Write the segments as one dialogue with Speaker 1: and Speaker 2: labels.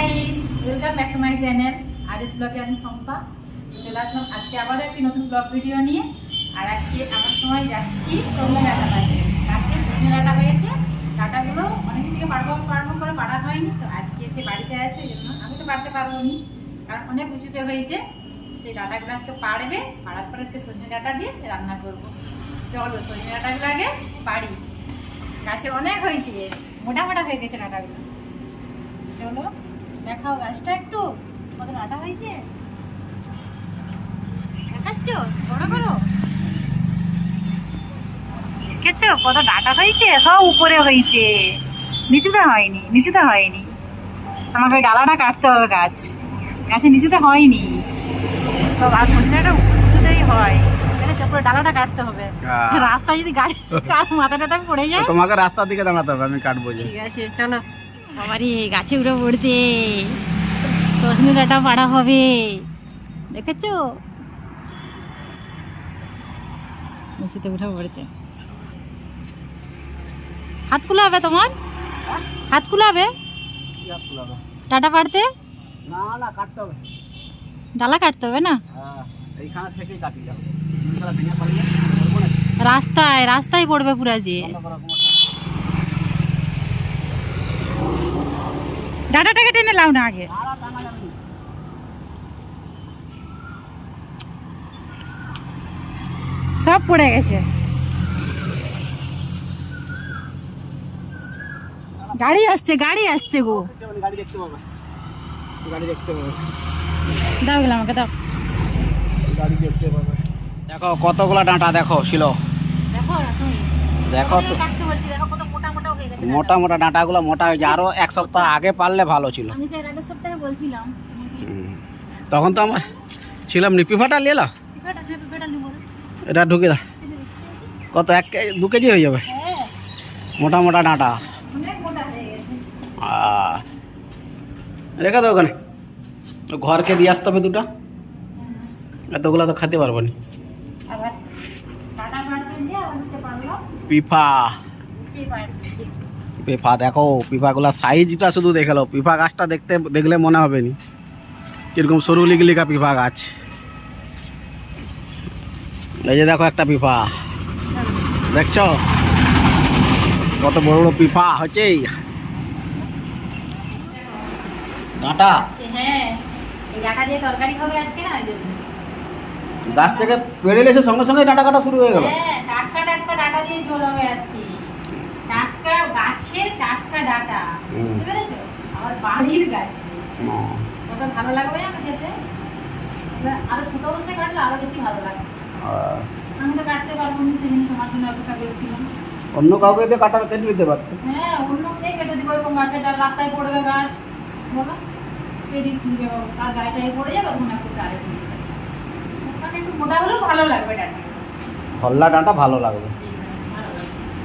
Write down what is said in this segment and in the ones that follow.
Speaker 1: Guys welcome back to my channel R S ব্লগে আমি সম্পা তো চলে আসলাম আজকে আবারও একটি নতুন ব্লগ ভিডিও নিয়ে। আর আজকে আমার সময় যাচ্ছি সজনে ডাটা পাইতে গাছে সজনে ডাটা হয়েছে, ডাটাগুলো অনেকদিন থেকে পারব পারব করে পাড়া হয়নি, তো আজকে সে বাড়িতে আছে জন্য আমি তো পারতে পারব নি কারণ অনেক উঁচুতে হয়েছে, সেই ডাটাগুলো আজকে পাড়বে পাড়ার পরে আজকে সজনে ডাটা দিয়ে রান্না করব। চলো সজনে ডাটাগুলো আগে পাড়ি গাছে অনেক হয়েছে, মোটা মোটা হয়ে গেছে ডাটাগুলো। চলো। দেখাও গাছটা একটু। কত হয়েছে? দেখাচ্ছ? বড় করো। দেখেছ? কত ডাটা হয়েছে? সব উপরে হয়েছে। নিচুতে হয়নি নিচুতে হয়নি। আমাকে ওই ডালাটা কাটতে হবে গাছ। গাছে নিচুতে হয়নি। সব আর সজনেটা উঁচুতেই হয়। পুরো ডালাটা কাটতে হবে। রাস্তায় যদি গাড়ি কার মাথা টাথা পড়ে যায়।
Speaker 2: তোমাকে রাস্তার দিকে দাঁড়াতে হবে আমি কাটবো
Speaker 1: ঠিক আছে চলো। বাবারি গাছে উঠে পড়ছে। সজনে ডাটা পাড়া হবে। দেখেছ? উঁচুতে উঠে পড়ছে। হাত কুলাবে তোমার? হাত কুলাবে? ডাটা পাড়তে?
Speaker 2: না? না কাটতে হবে
Speaker 1: ডালা কাটতে হবে না
Speaker 2: হ্যাঁ না
Speaker 1: রাস্তায় রাস্তায় পড়বে পুরা যে
Speaker 2: বন্ধ করো কোনো
Speaker 1: ডাটাটাকে টেনে লাও না আগে। সব পড়ে গেছে। গাড়ি আসছে গাড়ি আসছে গো।
Speaker 2: গাড়ি দেখতে পাবে গাড়ি দেখতে পাবে
Speaker 1: দাও গেলাম আমাকে দাও।
Speaker 2: গাড়ি দেখতে পাবে দেখো কতগুলা ডাঁটা দেখো ছিল
Speaker 1: দেখো
Speaker 2: দেখো তো।
Speaker 1: দেখো কত মোটা মোটা
Speaker 2: ডাঁটাগুলো মোটা হয়েছে আরও এক সপ্তাহ আগে পারলে ভালো ছিল।
Speaker 1: আমি সেই আগের সপ্তাহে বলছিলাম।
Speaker 2: তখন তো আমার ছিলাম নি। পিফাটা নিয়ে এলো?
Speaker 1: হ্যাঁ।
Speaker 2: এটা ঢুকে দা কত এক দু কেজি হয়ে যাবে?
Speaker 1: হ্যাঁ।
Speaker 2: মোটা মোটা ডাঁটা। রেখে দাও ওখানে। ঘরকে দিয়ে আসতে হবে দুটা। এতগুলো তো খেতে পারব না। পিফা পিফা, দেখো, পিফাগুলা সাইজটা শুধু দেখে লো পিফা গাছটা দেখতে, দেখলে মনে হবে নি। কীরকম সরু লিগলিকা পিফা গাছ। এই যে দেখো একটা পিফা। দেখছ? কত বড় বড় পিফা হচ্ছে। ডাঁটা। গাছ থেকে পেড়ে এসে সঙ্গে সঙ্গে ডাঁটা কাটা শুরু হয়ে গেল।
Speaker 1: হ্যাঁ টাটকা দিয়ে ঝোল আজকে। টাটকা গাছের টাটকা ডাটা বুঝতে পেরেছ? আমার বাড়ির গাছে। কত ভালো লাগবে না খেতে? আরও ছোট অবস্থায় কাটলে আরও বেশি ভালো লাগে। আমি তো কাটতে পারব না জন্য তোমার জন্য অপেক্ষা করছিলাম।
Speaker 2: অন্য কাউকে দিয়ে কাটা কেটে নিতে পারতো।
Speaker 1: হ্যাঁ অন্য কে কেটে দিব এবং গাছের ডাল রাস্তায় পড়বে গাছ। বলো কে রিক্স নিবে তার গায়ে পড়ে যাবে মনে করতে আরেক ওখানে একটু মোটা হলেও ভালো লাগবে ডাটা।
Speaker 2: হল্লা ডাঁটা লাগবে
Speaker 1: ভালো লাগবে।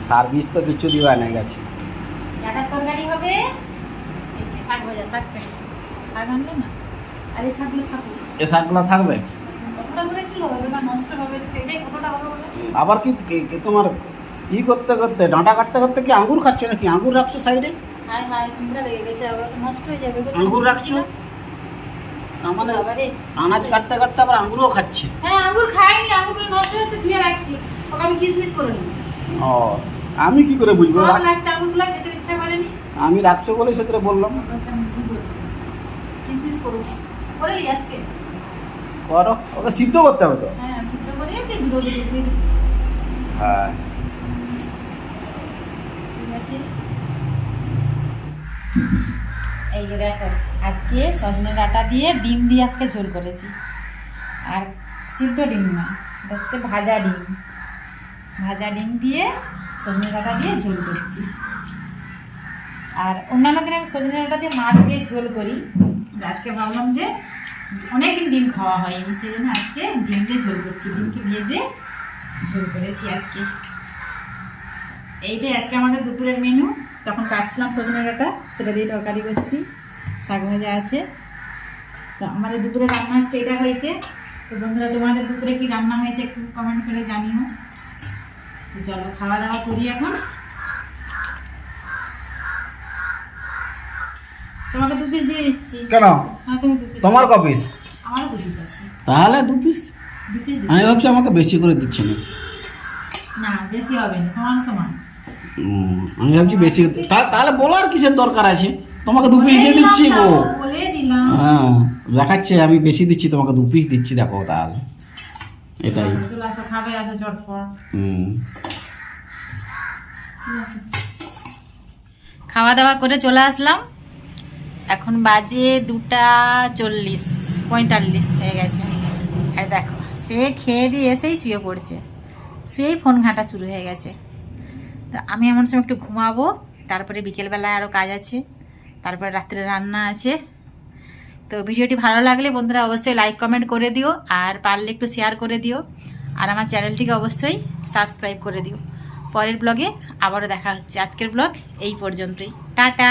Speaker 2: সার্ভিস তো কিছু দিবা নাই গেছে।
Speaker 1: ডাটার তরকারি হবে? এই শাক ভাজা শাক খাচ্ছি শাক আনলে না? আর এই শাকগুলো থাকুক।
Speaker 2: এ শাকগুলো থাকবে?
Speaker 1: কতটা কি হবে? বেকার নষ্ট হবে সেটাই কতটা হবে
Speaker 2: আবার কি তোমার ই করতে করতে ডাঁটা কাটতে করতে কি আঙ্গুর খাচ্ছ নাকি? আঙ্গুর রাখছো সাইডে? আঙ্গুর রাখছো? আমাদের। আনাজ কাটতে কাটতে আবার আঙ্গুরও খাচ্ছে।
Speaker 1: হ্যাঁ আঙ্গুর খাইনি আঙ্গুরগুলো নষ্ট হচ্ছে ধুয়ে রাখছি। ওকে আমি কিসমিস করে নিই
Speaker 2: ও। আমি কি করে বুঝব? আমি রাখছো বলেই সেটা বললাম।
Speaker 1: কিসমিস করব করে
Speaker 2: ওকে সিদ্ধ করতে হবে তো?
Speaker 1: হ্যাঁ
Speaker 2: হ্যাঁ।
Speaker 1: এই যে দেখো আজকে সজনে ডাটা দিয়ে ডিম দিয়ে আজকে ঝোল করেছি। আর সিদ্ধ ডিম না হচ্ছে ভাজা ডিম। ভাজা ডিম দিয়ে সজনে ডাটা দিয়ে ঝোল করছি। আর অন্যান্য দিন আমি সজনে ডাটা দিয়ে মাছ দিয়ে ঝোল করি। আজকে ভাবলাম যে অনেকদিন ডিম খাওয়া হয়নি সেই জন্য আজকে ডিম দিয়ে ঝোল করছি। ডিমকে ভেজে ঝোল করেছি আজকে। এইটাই আজকে আমাদের দুপুরের মেনু তখন কাটছিলাম সজনে ডাঁটা সেটা দিয়ে তরকারি করছি। শাক ভাজা আছে। তো আমাদের দুপুরে রান্না আজকে এটা হয়েছে। তো বন্ধুরা, তোমাদের দুপুরে কি রান্না হয়েছে একটু কমেন্ট করে জানিও। চলো খাওয়া দাওয়া করি এখন। তোমাকে দু পিস দিয়ে দিচ্ছি।
Speaker 2: কেন?
Speaker 1: হ্যাঁ
Speaker 2: তোমার ক পিস
Speaker 1: আমারও দু পিস আছে।
Speaker 2: তাহলে দু পিস আমি ভাবছি আমাকে বেশি করে দিচ্ছে না।
Speaker 1: না বেশি হবে না সমান সমান।
Speaker 2: আমি ভাবছি বেশি তাহলে বলার কিসের দরকার আছে? তোমাকে দু পিস দিয়ে দিচ্ছি গো। হ্যাঁ দেখাচ্ছে আমি বেশি দিচ্ছি তোমাকে দু পিস দিচ্ছি দেখো তাহলে। এটাই।
Speaker 1: খাবে চটপট
Speaker 2: হুম।
Speaker 1: খাওয়া দাওয়া করে চলে আসলাম। এখন বাজে দুটা চল্লিশ পঁয়তাল্লিশ হয়ে গেছে। আর দেখো সে খেয়ে দিয়ে এসেই শুয়ে পড়ছে। শুয়েই ফোন ঘাঁটা শুরু হয়ে গেছে। তো আমি এমন সময় একটু ঘুমাবো তারপরে বিকেলবেলায় আরও কাজ আছে তারপরে রাত্রে রান্না আছে। তো ভিডিওটি ভালো লাগলে বন্ধুরা অবশ্যই লাইক কমেন্ট করে দিও, আর পারলে একটু শেয়ার করে দিও, আর আমার চ্যানেলটিকে অবশ্যই সাবস্ক্রাইব করে দিও। পরের ব্লগে আবারও দেখা হচ্ছে। আজকের ব্লগ এই পর্যন্তই। টাটা!